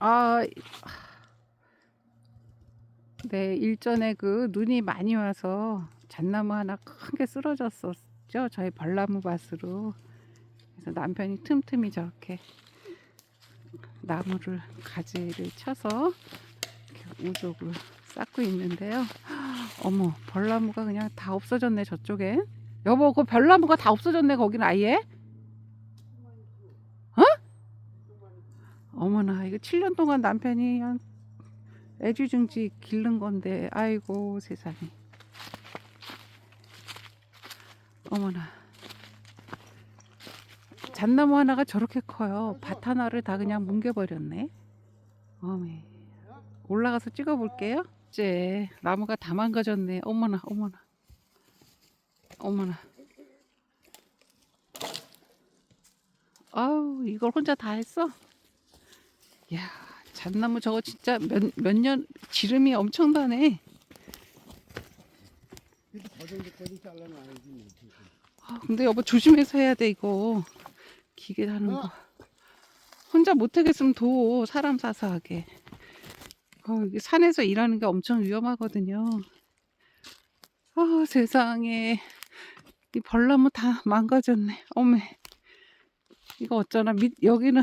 아, 네, 일전에 그 눈이 많이 와서 잣나무 하나 큰 게 쓰러졌었죠. 저희 벌나무 밭으로. 그래서 남편이 틈틈이 저렇게 나무를 가지를 쳐서 이렇게 우족을 쌓고 있는데요. 어머, 벌나무가 그냥 다 없어졌네, 저쪽에. 여보, 그 별나무가 다 없어졌네, 거기는 아예. 어머나, 이거 7년 동안 남편이 그냥 애지중지 기른 건데, 아이고, 세상에. 어머나. 잣나무 하나가 저렇게 커요. 밭 하나를 다 그냥 뭉개버렸네. 어메. 올라가서 찍어볼게요. 이제 나무가 다 망가졌네. 어머나, 어머나. 어머나. 아우, 이걸 혼자 다 했어? 야, 잣나무 저거 진짜 몇, 몇 년, 지름이 엄청나네. 아, 근데 여보 조심해서 해야 돼, 이거. 기계 하는 거. 혼자 못하겠으면 도, 사람 사서 하게. 어, 산에서 일하는 게 엄청 위험하거든요. 아, 세상에. 이 벌나무 다 망가졌네. 어메. 이거 어쩌나, 밑, 여기는.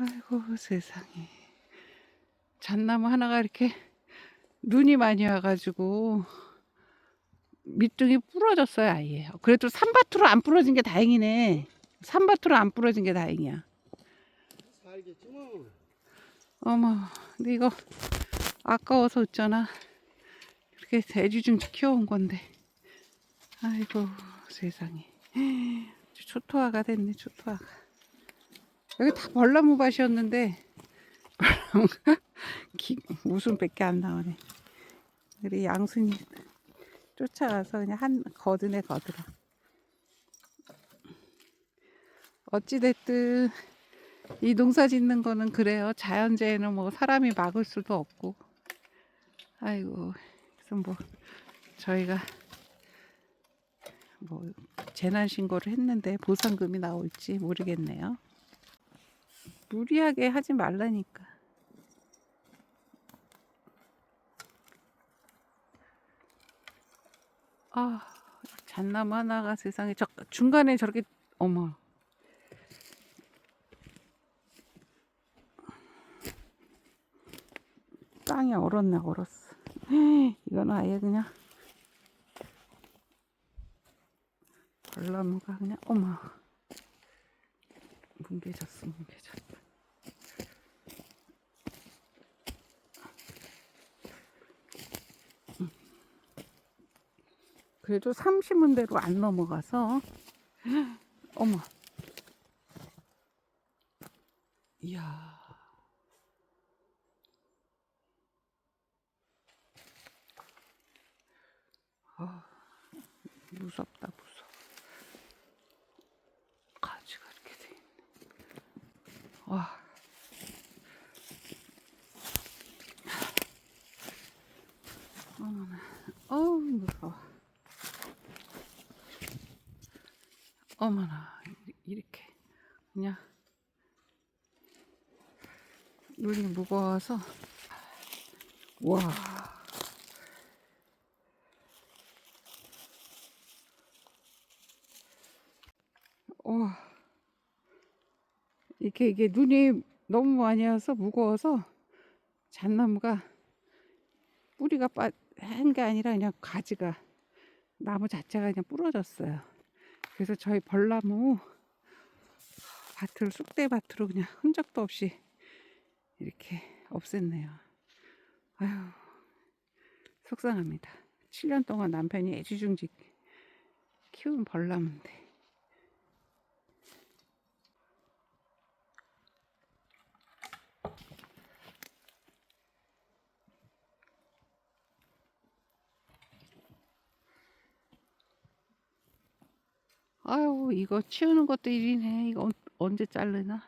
아이고, 세상에. 잣나무 하나가 이렇게 눈이 많이 와가지고 밑둥이 부러졌어요, 아예. 그래도 산밭으로 안 부러진 게 다행이네. 산밭으로 안 부러진 게 다행이야. 어머, 근데 이거 아까워서 어쩌나. 이렇게 애지중지 키워온 건데. 아이고, 세상에. 초토화가 됐네, 초토화가. 여기 다 벌나무 밭이었는데, 웃음밖에 안 나오네. 우리 양순이 쫓아가서 그냥 한, 거드네, 거들어. 어찌됐든, 이 농사 짓는 거는 그래요. 자연재해는 뭐 사람이 막을 수도 없고. 아이고, 그래서 뭐 저희가 뭐 재난 신고를 했는데 보상금이 나올지 모르겠네요. 무리하게 하지 말라니까. 아, 잣나무 하나가 세상에 저 중간에 저렇게 어머. 땅이 얼었네 얼었어 이거는 아예 그냥 벌나무가 그냥 어머 뭉개졌어 뭉개졌어 그래도 30은 대로 안 넘어가서. 어머. 이야. 아, 무섭다 무서워 가지가 이렇게 돼 있네. 와. 어머나. 어우 무서워 어머나 이- 이렇게. 그냥 눈이 무거워서. 와. 어, 이게 이게 눈이 너무 많이 와서 무거워서 잣나무가 뿌리가 빠 한 게 아니라 그냥 가지가 나무 자체가 그냥 부러졌어요. 그래서 저희 벌나무 밭을 쑥대밭으로 그냥 흔적도 없이 이렇게 없앴네요. 아휴 속상합니다. 7년 동안 남편이 애지중지 키운 벌나무인데. 아유, 이거 치우는 것도 일이네. 이거 언- 언제 자르나?